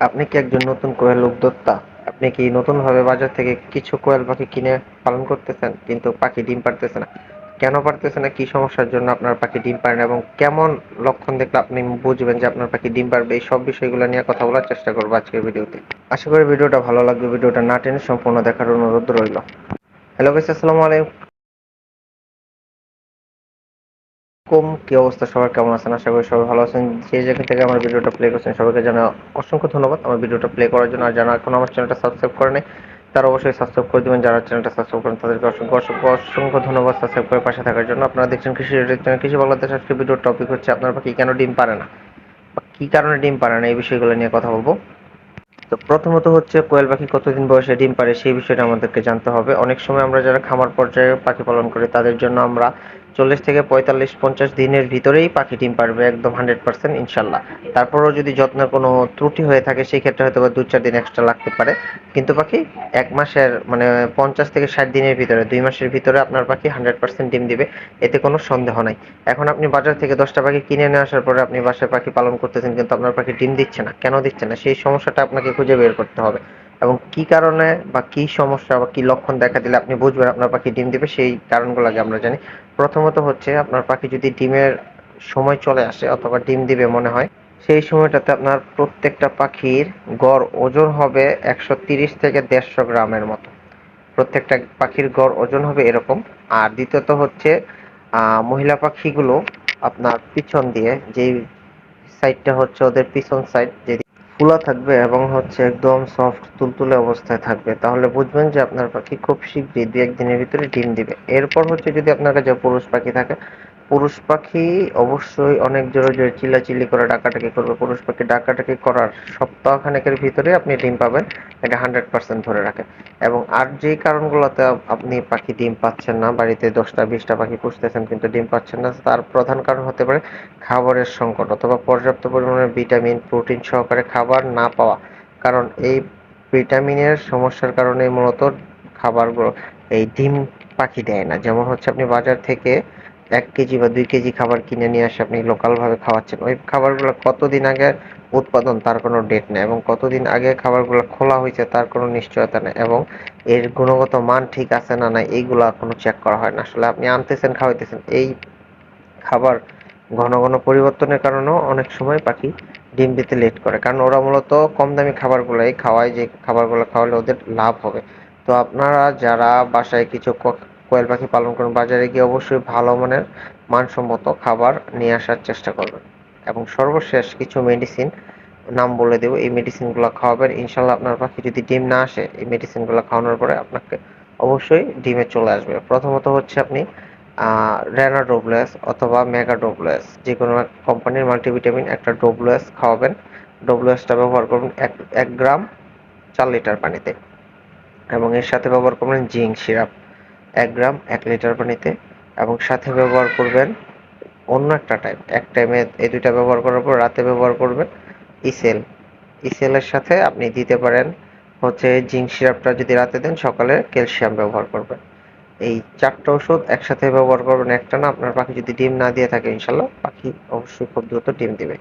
আপনি কি একজন নতুন কোয়েল উদ্যোক্তা? আপনি কি নতুনভাবে বাজার থেকে কিছু কোয়েল পাখি কিনে পালন করতেছেন, কিন্তু পাখি ডিম পারতেছে না? কেন পারতেছে না? কি সমস্যার জন্য আপনার পাখি ডিম পারে না? এবং কেমন লক্ষণ দেখলে আপনি বুঝবেন যে আপনার পাখি ডিম পারবে এই সব বিষয়গুলো নিয়ে কথা বলার চেষ্টা করব আজকের ভিডিওতে। আশা করি ভিডিওটা ভালো লাগবে। ভিডিওটা না টেনে সম্পূর্ণ দেখার অনুরোধ রইল। হ্যালো গাইস আসসালামু আলাইকুম। কি অবস্থা? সবার কেমন আছেন? আশা করি সবাই ভালো আছেন। যে জায়গা থেকে আমার ভিডিওটা প্লে করছেন, সবাইকে জানা অসংখ্য ধন্যবাদ আমার ভিডিওটা প্লে করার জন্য। আর যারা এখন আমার চ্যানেলটা সাবস্ক্রাইব করে নাই, তারা অবশ্যই সাবস্ক্রাইব করে দিবেন। যারা চ্যানেলটা সাবস্ক্রাইব করেন, তাদেরকে অসংখ্য অসংখ্য অসংখ্য ধন্যবাদ সাবস্ক্রাইব করে পাশে থাকার জন্য। আপনারা দেখছেন কৃষি চ্যানেল। কৃষি বাংলাদেশ আজকে ভিডিওর টপিক হচ্ছে, আপনার পাখি কেন ডিম পারে না? বা কী কারণে ডিম পারে না? এই বিষয়গুলো নিয়ে কথা বলব। তো প্রথমত হচ্ছে, কোয়েল পাখি কতদিন বয়সে ডিম পারে সেই বিষয়টা আমাদেরকে জানতে হবে। অনেক সময় আমরা যারা খামার পর্যায়ে পাখি পালন করি, তাদের জন্য আমরা চল্লিশ থেকে পঁয়তাল্লিশ, পঞ্চাশ দিনের ভিতরেই পাখি ডিম পারবে একদম হান্ড্রেড পার্সেন্ট, ইনশাল্লাহ। তারপরেও যদি যত্নের কোনো ত্রুটি হয়ে থাকে, সেই ক্ষেত্রে হয়তো দু চার দিন এক্সট্রা লাগতে পারে। কিন্তু পাখি এক মাসের মানে পঞ্চাশ থেকে ষাট দিনের ভিতরে, দুই মাসের ভিতরে আপনার পাখি হান্ড্রেড পার্সেন্ট ডিম দিবে, এতে কোনো সন্দেহ নাই। এখন আপনি বাজার থেকে দশটা পাখি কিনে নিয়ে আসার পরে আপনি বাসায় পাখি পালন করতেছেন, কিন্তু আপনার পাখি ডিম দিচ্ছে না, কেন দিচ্ছে না? সেই সমস্যাটা আপনাকে খুঁজে বের করতে হবে। এবং কি কারণে বা কি সমস্যা বা কি লক্ষণ দেখা দিলে আপনি বুঝবেন আপনার পাখি ডিম দিবে, সেই কারণগুলো আগে আমরা জানি। প্রথমত হচ্ছে আপনার পাখি যদি ডিমের সময় চলে আসে অথবা ডিম দিবে মনে হয়, সেই সময়টাতে আপনার প্রত্যেকটা পাখির গড় ওজন হবে একশো তিরিশ থেকে দেড়শো গ্রামের মতো। প্রত্যেকটা পাখির গড় ওজন হবে এরকম। আর দ্বিতীয়ত হচ্ছে মহিলা পাখিগুলো আপনার পিছন দিয়ে, যেই সাইডটা হচ্ছে ওদের পিছন সাইড যে ফুলা থাকবে এবং হচ্ছে একদম সফট তুলতুলে অবস্থায় থাকবে। তাহলে বুঝবেন যে আপনার পাখি খুব শীঘ্রই দু একদিনের ভিতরে ডিম দিবে। এরপর হচ্ছে যদি আপনার কাছে পুরুষ পাখি থাকে পুরুষ পাখি অবশ্যই অনেক জোরে জোরে চিল্লাচিল্লি করে ডাকাডাকি করবে। পুরুষ পাখি ডাকাডাকি করার সপ্তাহখানেকের ভিতরে আপনি ডিম পাবেন। এটা হান্ড্রেড পার্সেন্ট ধরে রাখে। এবং আর যেই কারণগুলোতে আপনি পাখি ডিম পাচ্ছেন না, বাড়িতে দশটা, বিশটা পাখি পুষতেছেন কিন্তু ডিম পাচ্ছেন না, তার প্রধান কারণ হতে পারে খাবারের সংকট অথবা পর্যাপ্ত পরিমাণে ভিটামিন, প্রোটিন সহকারে খাবার না পাওয়া। কারণ এই ভিটামিনের সমস্যার কারণে মূলত খাবারগুলো এই ডিম পাখি দেয় না। যেমন হচ্ছে আপনি বাজার থেকে এক কেজি বা দুই কেজি খাবার কিনে নিয়ে আসে, আপনি লোকালভাবে খাওয়াচ্ছেন। ওই খাবারগুলো কতদিন আগে উৎপাদন, তার কোনো ডেট নেই এবং কতদিন আগে খাবারগুলো খোলা হয়েছে, তার কোনো নিশ্চয়তা নেই এবং এর গুণগত মান ঠিক আছে না না এইগুলা কোনো চেক করা হয় না। আসলে আপনি আনতেছেন, খাওয়াইতেছেন, এই খাবার ঘন ঘন পরিবর্তনের কারণেও অনেক সময় পাখি ডিম দিতে লেট করে। কারণ ওরা মূলত কম দামি খাবারগুলোই খাওয়ায়, যে খাবারগুলো খাওয়ালে ওদের লাভ হবে। তো আপনারা যারা বাসায় কিছু কোয়েল পাখি পালন করেন। বাজারে গিয়ে অবশ্যই ভালো মানের মানসম্মত খাবার নিয়ে আসার চেষ্টা করবেন। এবং সর্বশেষ কিছু মেডিসিন নাম বলে দেবো। এই মেডিসিনগুলো খাওয়াবেন। ইনশাল্লাহ আপনার পাখি যদি ডিম না আসে, এই মেডিসিনগুলো খাওয়ানোর পরে আপনাকে অবশ্যই ডিমে চলে আসবে। প্রথমত হচ্ছে আপনি রেনা ডোবলেস অথবা মেগা ডোবলেস। যে কোনো কোম্পানির মাল্টিভিটামিন একটা ডোবলেস খাওয়াবেন। ডোবলেসটা ব্যবহার করবেন এক এক গ্রাম চার লিটার পানিতে। এবং এর সাথে ব্যবহার করবেন জিঙ্ক সিরাপ। এক গ্রাম, এক লিটার পানিতে এবং সাথে ব্যবহার করবেন অন্য একটা টাইম এক টাইমে এই দুইটা ব্যবহার করার পর রাতে ব্যবহার করবেন ইসেল। ইসেলের সাথে আপনি দিতে পারেন হচ্ছে জিঙ্ক সিরাপটা যদি রাতে দেন, সকালে ক্যালসিয়াম ব্যবহার করবেন। এই চারটা ওষুধ একসাথে ব্যবহার করবেন, একটা না আপনার পাখি যদি ডিম না দিয়ে থাকে, ইনশাল্লাহ পাখি অবশ্যই খুব দ্রুত ডিম দিবে।